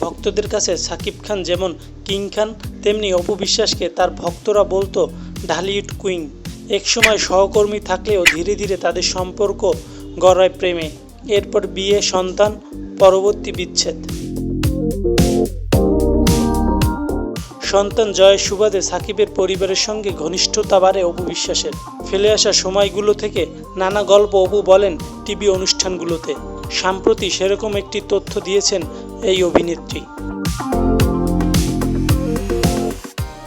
ভক্তদের কাছে সাকিব খান যেমন কিং খান, তেমনি অপু বিশ্বাসকে তার ভক্তরা বলতো, ঢালিউড কুইং একসময় সহকর্মী থাকলেও ধীরে ধীরে তাদের সম্পর্ক গড়ায় প্রেমে। এরপর বিয়ে, সন্তান, পরবর্তী বিচ্ছেদ। সন্তান জয়ের সুবাদে সাকিবের পরিবারের সঙ্গে ঘনিষ্ঠতা বাড়ে অপু বিশ্বাসের। ফেলে আসা সময়গুলো থেকে নানা গল্প অপু বলেন টিভি অনুষ্ঠানগুলোতে। সম্প্রতি সেরকম একটি তথ্য দিয়েছেন এই অভিনেত্রী।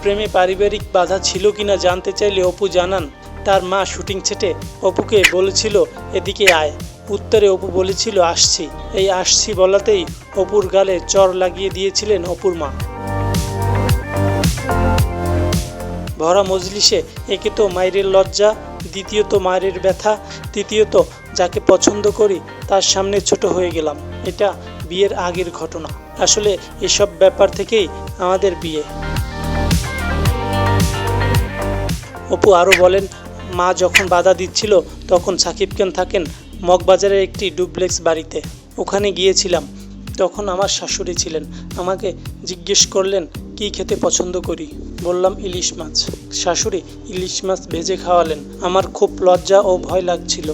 প্রেমে পারিবারিক বাধা ছিল কিনা জানতে চাইলে অপু জানান, তার মা শুটিং সেটে অপুকে বলেছিল, এদিকে আয়। উত্তরে অপু বলেছিল, আসছি। এই আসছি বলাতেই অপুর গালে চর লাগিয়ে দিয়েছিলেন অপুর মা। ভরা মজলিসে একে তো মায়ের লজ্জা, দ্বিতীয়ত মায়ের ব্যথা, তৃতীয়ত যাকে পছন্দ করি তার সামনে ছোট হয়ে গেলাম। এটা বিয়ের আগের ঘটনা। আসলে এসব ব্যাপার থেকেই আমাদের বিয়ে। অপু আরও বলেন, মা যখন বাধা দিচ্ছিল, তখন সাকিব খান থাকেন মগবাজারের একটি ডুপ্লেক্স বাড়িতে। ওখানে গিয়েছিলাম। তখন আমার শাশুড়ি ছিলেন। আমাকে জিজ্ঞেস করলেন, কী খেতে পছন্দ করি? বললাম, ইলিশ মাছ। শাশুড়ি, ইলিশ মাছ ভেজে খাওয়ালেন। আমার খুব লজ্জা ও ভয় লাগছিল।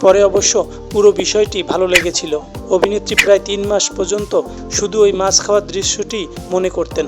পরে অবশ্য পুরো বিষয়টি ভালো লেগেছিল। অভিনেত্রী প্রায় তিন মাস পর্যন্ত শুধু ওই মাছ খাওয়ার দৃশ্যটি মনে করতেন।